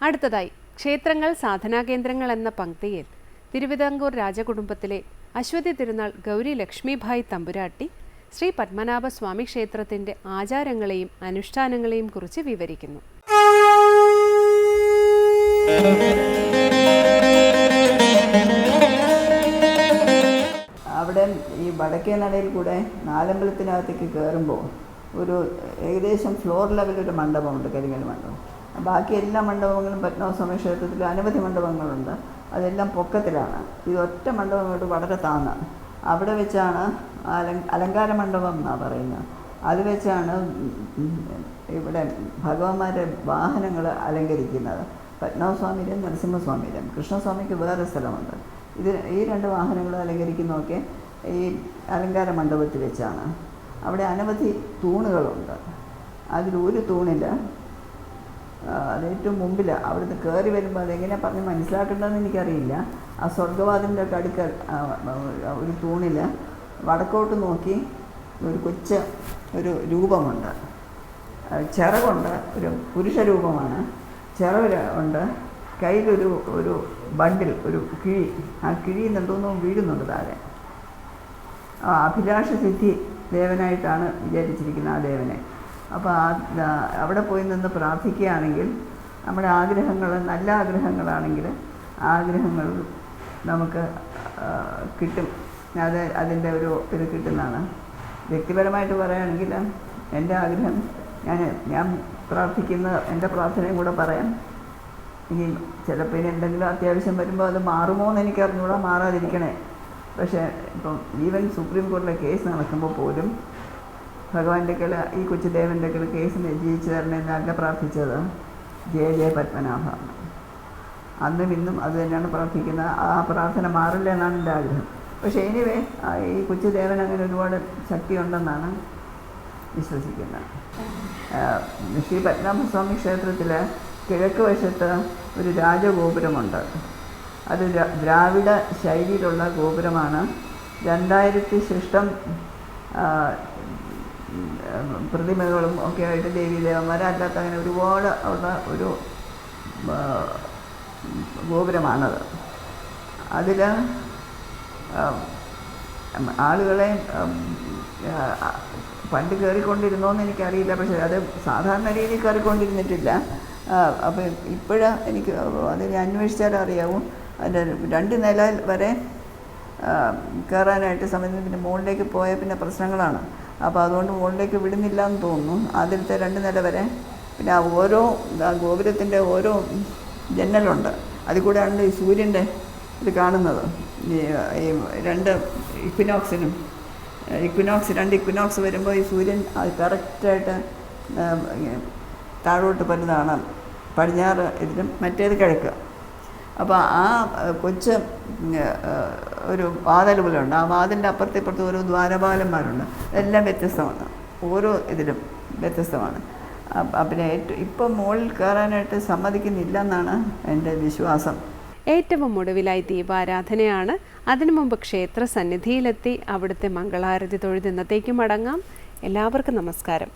അടുത്തതായി ക്ഷേത്രങ്ങൾ സാധനാ കേന്ദ്രങ്ങൾ എന്ന പങ്ക്തിയിൽ തിരുവിതാംകൂർ രാജകുടുംബത്തിലെ അശ്വതി തിരുനാൾ ഗൗരി ലക്ഷ്മിഭായ് തമ്പുരാട്ടി ശ്രീ പത്മനാഭസ്വാമി ക്ഷേത്രത്തിന്റെ ആചാരങ്ങളെയും അനുഷ്ഠാനങ്ങളെയും കുറിച്ച് വിവരിക്കുന്നു. അവിടെ ഈ വടക്കേ നടയിൽ കൂടെ നാലമ്പലത്തിനകത്തേക്ക് കയറുമ്പോൾ ഒരു ഏകദേശം ഫ്ലോർ ലെവലൊരു മണ്ഡപമുണ്ട് കരിങ്കൽ മണ്ഡപം. ബാക്കി എല്ലാ മണ്ഡപങ്ങളും പത്മനാഭസ്വാമി ക്ഷേത്രത്തിൽ അനവധി മണ്ഡപങ്ങളുണ്ട്. അതെല്ലാം പൊക്കത്തിലാണ്. ഇത് ഒറ്റ മണ്ഡപം ഇങ്ങോട്ട് വളരെ താന്നാണ് അവിടെ വെച്ചാണ് അല അലങ്കാര മണ്ഡപം എന്നാണ് പറയുന്നത്. അത് വെച്ചാണ് ഇവിടെ ഭഗവാന്മാരുടെ വാഹനങ്ങൾ അലങ്കരിക്കുന്നത്. പത്മനാഭസ്വാമിയുടെയും നരസിംഹസ്വാമിയുടെയും കൃഷ്ണസ്വാമിക്ക് വേറെ സ്ഥലമുണ്ട്. ഇത് ഈ രണ്ട് വാഹനങ്ങൾ അലങ്കരിക്കുന്നതൊക്കെ ഈ അലങ്കാര മണ്ഡപത്തിൽ വെച്ചാണ്. അവിടെ അനവധി തൂണുകളുണ്ട്. അതിൽ ഒരു തൂണിൽ അത് ഏറ്റവും മുമ്പിൽ അവിടുന്ന് കയറി വരുമ്പോൾ അതെങ്ങനെ പറഞ്ഞ് മനസ്സിലാക്കേണ്ടതെന്ന് എനിക്കറിയില്ല. ആ സ്വർഗവാതിന്റെ ഒക്കെ അടുക്കൽ ഒരു തൂണിൽ വടക്കോട്ട് നോക്കി ഒരു കൊച്ച ഒരു രൂപമുണ്ട്. ചിറകുണ്ട് ഒരു പുരുഷ രൂപമാണ്. ചിറവ് ഉണ്ട്. കയ്യിലൊരു ഒരു ബണ്ടിൽ ഒരു കിഴി. ആ കിഴിയിൽ നിന്ന് എന്തോന്നോ വീഴുന്നുണ്ട് താഴെ. അഭിലാഷ സിദ്ധി ദേവനായിട്ടാണ് വിചാരിച്ചിരിക്കുന്നത് ആ ദേവനെ. അപ്പോൾ അവിടെ പോയി നിന്ന് പ്രാർത്ഥിക്കുകയാണെങ്കിൽ നമ്മുടെ ആഗ്രഹങ്ങൾ നല്ല ആഗ്രഹങ്ങളാണെങ്കിൽ ആഗ്രഹങ്ങൾ നമുക്ക് കിട്ടും. അത് അതിന്റെ ഒരു ഇത് കിട്ടുന്നതാണ്. വ്യക്തിപരമായിട്ട് പറയുകയാണെങ്കിൽ എന്റെ ആഗ്രഹം ഞാൻ ഞാൻ പ്രാർത്ഥിക്കുന്ന എന്റെ പ്രാർത്ഥനയും കൂടെ പറയാം. ഇനി ചിലപ്പോൾ ഇനി എന്തെങ്കിലും അത്യാവശ്യം വരുമ്പോൾ അത് മാറുമോ എന്ന് എനിക്ക് അറിഞ്ഞുകൂടാ മാറാതിരിക്കണേ. പക്ഷേ ഇപ്പം ഈവൻ സുപ്രീം കോടതിയിലെ കേസ് നടക്കുമ്പോൾ പോലും ഭഗവാന്റെ കല ഈ കൊച്ചുദേവന്റെ കല കേസിനെ ജയിച്ചു അല്ല പ്രാർത്ഥിച്ചത് ജയ ജയ പത്മനാഭ. അന്നും ഇന്നും അത് തന്നെയാണ് പ്രാർത്ഥിക്കുന്നത്. ആ പ്രാർത്ഥന മാറില്ല എന്നാണ് എന്റെ ആഗ്രഹം. പക്ഷേ എനിവേ ഈ കൊച്ചുദേവൻ അങ്ങനെ ഒരുപാട് ശക്തിയുണ്ടെന്നാണ് വിശ്വസിക്കുന്നത്. ശ്രീ പത്മനാഭസ്വാമി ക്ഷേത്രത്തിൽ കിഴക്ക് വശത്ത് ഒരു രാജഗോപുരമുണ്ട്. അത് ദ്രാവിഡ ശൈലിയിലുള്ള ഗോപുരമാണ്. രണ്ടായിരത്തി ശിഷ്ടം പ്രതിമകളും ഒക്കെ ആയിട്ട് ദേവി ദേവന്മാരല്ലാത്ത അങ്ങനെ ഒരുപാട് ഉള്ള ഒരു ഗോപുരമാണത്. അതിൽ ആളുകളെ പണ്ട് കയറിക്കൊണ്ടിരുന്നോ എന്ന് എനിക്കറിയില്ല. പക്ഷേ അത് സാധാരണ രീതിയിൽ കയറിക്കൊണ്ടിരുന്നിട്ടില്ല അപ്പോൾ ഇപ്പോഴാണ് എനിക്ക് അതിനെ അന്വേഷിച്ചാൽ അറിയാവും അതിന്റെ രണ്ട് നില വരെ കയറാനായിട്ട് സമയത്ത് പിന്നെ മുകളിലേക്ക് പോയ പിന്നെ പ്രശ്നങ്ങളാണ്. അപ്പോൾ അതുകൊണ്ട് മുകളിലേക്ക് വിടുന്നില്ല എന്ന് തോന്നുന്നു. ആദ്യത്തെ രണ്ട് നില വരെ പിന്നെ ആ ഓരോ ഗോപുരത്തിന്റെ ഓരോ ജനലുണ്ട്. അതിൽ കൂടെയാണ് ഈ സൂര്യന്റെ ഇത് കാണുന്നത്. ഈ രണ്ട് ഇക്വിനോക്സിനും ഇക്വിനോക്സ് രണ്ട് ഇക്വിനോക്സ് വരുമ്പോൾ ഈ സൂര്യൻ അത് കറക്റ്റായിട്ട് താഴോട്ട് വരുന്നതാണ് പടിഞ്ഞാറ് ഇതിലും മറ്റേത് കിഴക്ക്. അപ്പോൾ ആ കൊച്ച് ഒരു വാതൽ ഉണ്ട്. ആ വാതിലിന്റെ അപ്പുറത്തെ ഇപ്പുറത്ത് ഓരോ ദ്വാരപാലന്മാരുണ്ട്. എല്ലാം വ്യത്യസ്തമാണ്. ഓരോ ഇതിലും വ്യത്യസ്തമാണ്. പിന്നെ ഏറ്റവും ഇപ്പം മുകളിൽ കയറാനായിട്ട് സമ്മതിക്കുന്നില്ല എന്നാണ് എന്റെ വിശ്വാസം. ഏറ്റവും ഒടുവിലായി ദീപാരാധനയാണ്. അതിനു മുമ്പ് ക്ഷേത്ര സന്നിധിയിലെത്തി അവിടുത്തെ മംഗളാരതി തൊഴുത് മടങ്ങാം എല്ലാവർക്കും നമസ്കാരം.